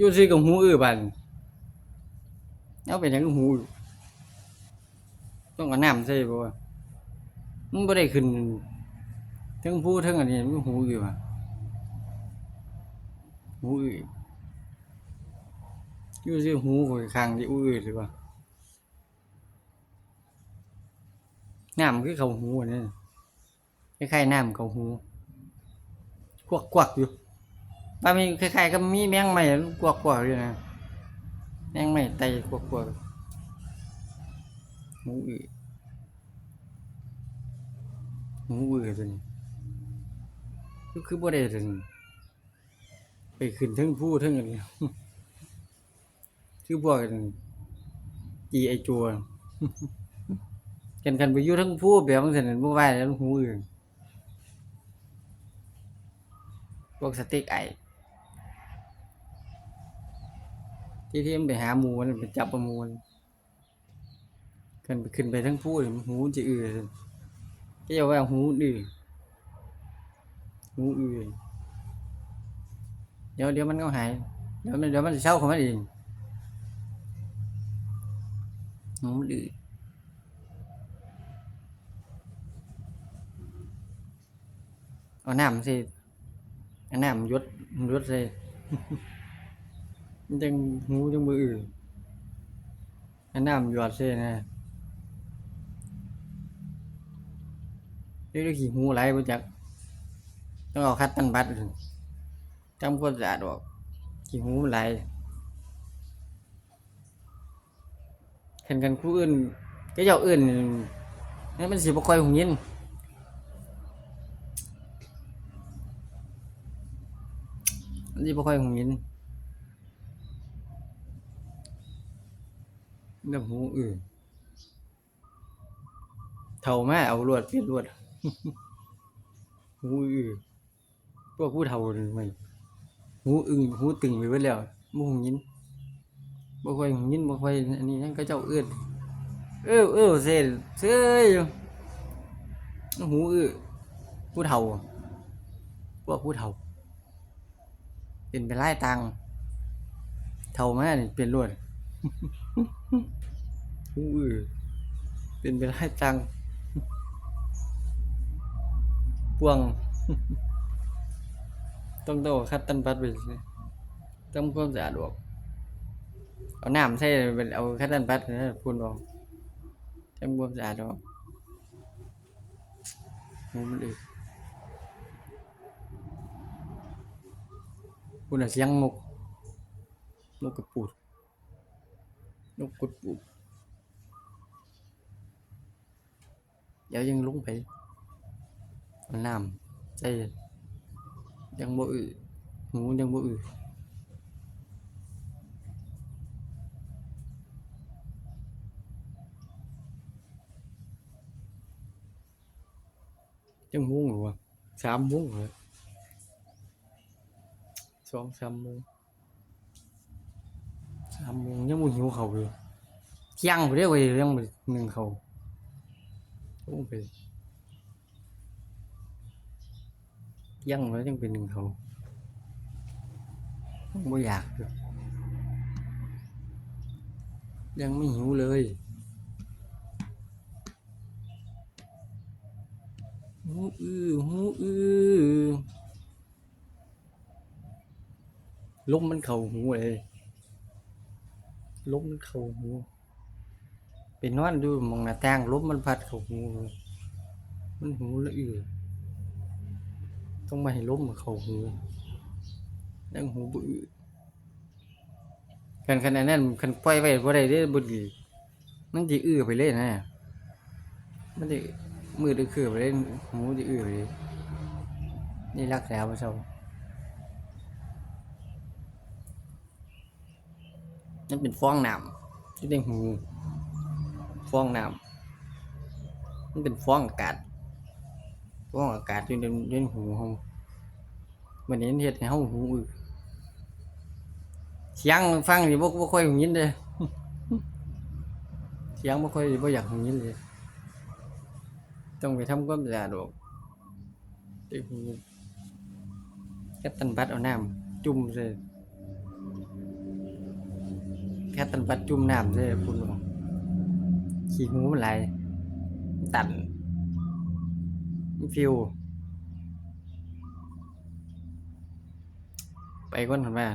อยู่ซื่อกับหูอื้อบัดเอาไปทางหูอยู่ต้องเอาน้ำใส่บ่วะมันบ่ได้ขึ้นเทั้งผู้เทั้งอันนี้มันหูอื้อว่ะหูอื้ออยู่ซื่อหูข่อยข้างที่อื้อหรือว่าน้ำคือเข้าหูอันนี้คล้ายๆน้ำเข้าหูกวักๆอยู่ ว่ามีคล้ายๆกับมีแมงใหม่กวักๆอยู่นะแมงใหม่ไตกวักๆหมูอือหมูอือตัวนี้คือคือบ่ได้ตัวนี้ไปขึ้นทั้งผู้ทั้งอันนี้คือพวกจีไอจัวกันกันไปอยู่ทั้งผู้แบบบางซั่นนบ่ไหวแล้วหูอื่นพวกสเต็กไอ ที่ที่มันไปหาหมูมันไปจับประมูลขึ้นไปขึ้นไปทั้งผู้เลยหูจะอือก็จะว่าหูดื้อหูอือเดี๋ยวเดี๋ยวมันก็หายเดี๋ยวมันเดี๋ยวมันจะเศร้าของมันเองหูดื้อเอาน้ำสิเอาน้ำยศยศสิมัน จังหูจังมืออื่นอันน้ำหยอดเส้นะเรียกขี้หูไหลบ่จักต้องเอาคัดตันบัดจำความสะอาดออกขี้หูไหลเห็นกันครูอื่นก็เจ้าอื่นนี่มันสิบ่ค่อยหงยินนสิบ่ค่อยหงยิน น้ำหูอื่นเท่ามาเอาลวดเปลี่ยนลวดหูอื่นพวกผู้เท่านี่มันหูอึงหูตึงไปเบิดแล้วบ่หูยินบ่ค่อยหูยินบ่ค่อยอันนี้นั่นก็เจ้าเอื้อนเอ้อเอ้อเซ่เซ่ยอยู่หูอื้อผู้เฒ่าพวกผู้เฒ่า เป็นไปไล่ตังเท่ามานี่เป็นลวด อื้อเป็นไปได้จังพวง ต้องโตคัดตันปัดไปสิต้องความสะอาดออกเอาน้ำใส่เป็นเอาคัดตันปัดนะพูนออกทำความสะอาดออกหูมันอึคุณอะเสียงนกนกกระปูด นกกดปูดเดี๋ยวยังลุงไปเอาน้ำใจยังบ่อือหูยังบ่อือจังม่วงหรือวะสามโมงเหรอสองสามโมง สามโมงยังบ่หิวเขาวอยู่เที่ยงไปเด้อเว้ยยังบ่หนึ่งเขาวโอ้ไปยังแล้วยังเป็นหนึ่งเขาไม่อยากเลยยังไม่หิวเลยหูอื้อหูอื้อลมมันเข่าหูเลย ลมมันเข่าหูไปนอนดูมองหน้าต่างลมมันพัดเข้าหูมันหูละอือต้องมาให้ลมมันเข้าหูยังหูบ่อือกันขนาดนั้นคันปล่อยไว้บ่ได้เด้อบ่ดีมันสิอื้อไปเลยนะ มันสิมือดึกคือไปเลยหูสิอื้อไปเลยนี่รักแล้วบ่เซา มันเป็นฟองน้ำที่ในหูฟองน้ำมันเป็นฟองอากาศฟองอากาศอยู่ในในหูเฮามันนี้เฮ็ดให้เฮาหูอึเสียงฟังนี่บ่บ่ค่อยหูยินเด้เสียงบ่ค่อยบ่อยากหูยินเลยต้องไปทำความสะอาดออกไอ้หูกัดตันบัดเอาน้ำจุ่มใส่ ค่ตันปัดจุ่มน้ำเลยคุณบอกขี้หูมันไหลตันฟิว ไปก่อนครับแม่